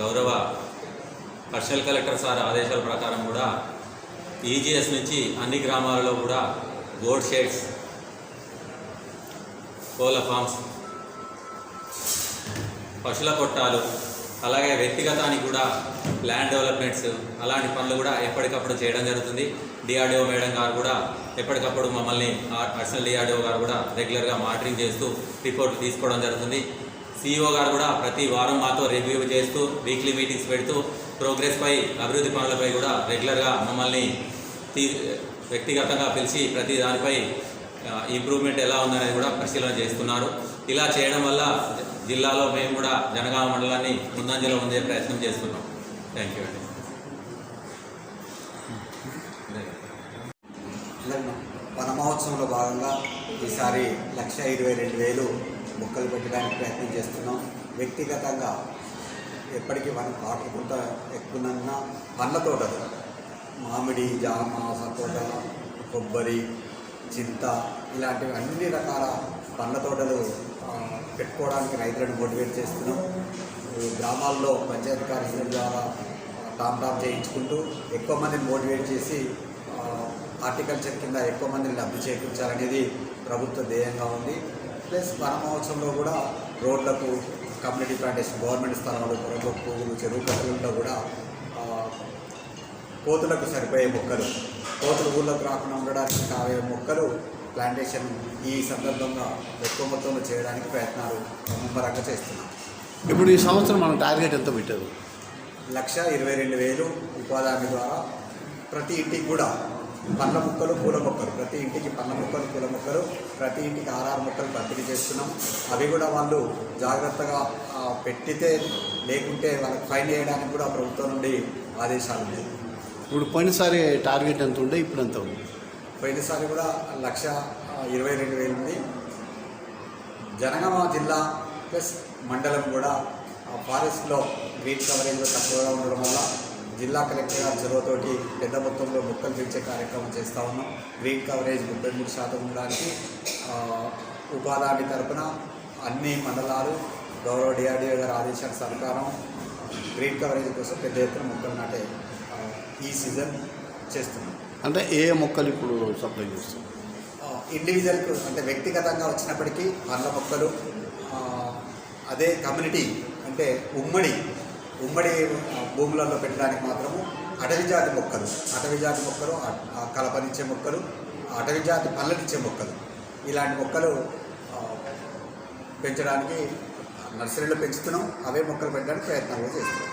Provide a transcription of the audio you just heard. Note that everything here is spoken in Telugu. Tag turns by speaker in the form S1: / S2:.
S1: గౌరవ పర్షల్ కలెక్టర్ సార్ ఆదేశాల ప్రకారం కూడా ఈజీఎస్ నుంచి అన్ని గ్రామాలలో కూడా బోర్డ్ షేడ్స్ కోళ్ళ ఫామ్స్ పశువుల కొట్టాలు అలాగే వ్యక్తిగతానికి కూడా ల్యాండ్ డెవలప్మెంట్స్ అలాంటి పనులు కూడా ఎప్పటికప్పుడు చేయడం జరుగుతుంది. డిఆర్డిఓ మేడం గారు కూడా ఎప్పటికప్పుడు మమ్మల్ని అడిషనల్ డిఆర్డిఓ గారు కూడా రెగ్యులర్గా మానిటరింగ్ చేస్తూ రిపోర్ట్లు తీసుకోవడం జరుగుతుంది. సిఇఓ గారు కూడా ప్రతి వారం మాతో రివ్యూ చేస్తూ వీక్లీ మీటింగ్స్ పెడుతూ ప్రోగ్రెస్పై అభివృద్ధి పనులపై కూడా రెగ్యులర్గా మమ్మల్ని తీ వ్యక్తిగతంగా పిలిచి ప్రతి దానిపై ఇంప్రూవ్మెంట్ ఎలా ఉందనేది కూడా పరిశీలన చేస్తున్నారు. ఇలా చేయడం వల్ల జిల్లాలో మేము కూడా జనగామ మండలాన్ని ముందంజలో ఉండే ప్రయత్నం చేస్తున్నాం. థ్యాంక్ యూ అండి.
S2: వన మహోత్సవంలో భాగంగా ఈసారి లక్ష ఇరవై రెండు వేలు మొక్కలు పెట్టడానికి ప్రయత్నం చేస్తున్నాం. వ్యక్తిగతంగా ఎప్పటికీ మనం కాటుకుంట ఎక్కువన్న పండ్ల తోటలు మామిడి జామ సపోటా కొబ్బరి చింత ఇలాంటివి అన్ని రకాల పండ్ల తోటలు పెట్టుకోవడానికి రైతులను మోటివేట్ చేస్తున్నాం. గ్రామాల్లో పంచాయతీ కార్యక్రమం ద్వారా టామ్ టామ్ చేయించుకుంటూ ఎక్కువ మందిని మోటివేట్ చేసి హార్టికల్చర్ కింద ఎక్కువ మందిని లబ్ధి చేకూర్చాలనేది ప్రభుత్వ ధ్యేయంగా ఉంది. ప్లస్ వన మహోత్సవంలో కూడా రోడ్లకు కమ్యూనిటీ ప్లాంటేషన్ గవర్నమెంట్ స్థలాలు పొరలో పువ్వులు చెరువు కట్టలలో కూడా కోతులకు సరిపోయే మొక్కలు కోతులు ఊళ్ళకు రాకుండా ఉండడానికి కావే మొక్కలు ప్లాంటేషన్ ఈ సందర్భంగా ఎక్కువ మొత్తంలో చేయడానికి ప్రయత్నాలు ముమ్మరంగా చేస్తున్నాం.
S3: ఇప్పుడు ఈ సంవత్సరం మనం టార్గెట్ ఎంత పెట్టారు?
S2: లక్ష ఇరవై రెండు వేలు ఉపాధి ద్వారా ప్రతి ఇంటికి కూడా పండ్ల మొక్కలు పూల మొక్కలు. ప్రతి ఇంటికి పండ్ల మొక్కలు పూల మొక్కలు. ప్రతి ఇంటికి ఆర్ఆర్ మొక్కలు పంపిణీ చేస్తున్నాం. అవి కూడా వాళ్ళు జాగ్రత్తగా పెట్టితే లేకుంటే వాళ్ళకి ఫైన్ చేయడానికి కూడా ప్రభుత్వం నుండి ఆదేశాలు ఉన్నాయి.
S3: ఇప్పుడు పోయినసారి టార్గెట్ ఎంత ఉండే? ఇప్పుడు ఎంత ఉంది?
S2: పోయినసారి కూడా లక్ష ఇరవై రెండు వేలు ఉంది. జనగామ జిల్లా ప్లస్ మండలం కూడా ఫారెస్ట్లో గ్రీన్ కవరేజ్ తక్కువగా ఉండడం వల్ల జిల్లా కలెక్టర్ గారి చొరవతోటి పెద్ద మొత్తంలో మొక్కలు పెంచే కార్యక్రమం చేస్తూ ఉన్నాం. గ్రీన్ కవరేజ్ ముప్పై మూడు శాతం ఉండడానికి ఉపాధి హామీ తరపున అన్ని మండలాలు గౌరవ డిఆర్డీఓ గారి ఆదేశాల సహకారం గ్రీన్ కవరేజ్ కోసం పెద్ద ఎత్తున మొక్కలు నాటే ఈ సీజన్ చేస్తున్నాం.
S3: అంటే ఏ మొక్కలు ఇప్పుడు సప్లై చేస్తారు
S2: ఇండివిజువల్కు అంటే వ్యక్తిగతంగా వచ్చినప్పటికీ పండ్ల మొక్కలు అదే కమ్యూనిటీ అంటే ఉమ్మడి ఉమ్మడి భూములలో పెట్టడానికి మాత్రము అటవీ జాతి మొక్కలు అటవీ జాతి మొక్కలు కలపనిచ్చే మొక్కలు అటవీ జాతి పళ్ళనిచ్చే మొక్కలు. ఇలాంటి మొక్కలు పెంచడానికి నర్సరీలో పెంచుతున్నాం. అవే మొక్కలు పెట్టడానికి ప్రయత్నాలు చేస్తున్నాం.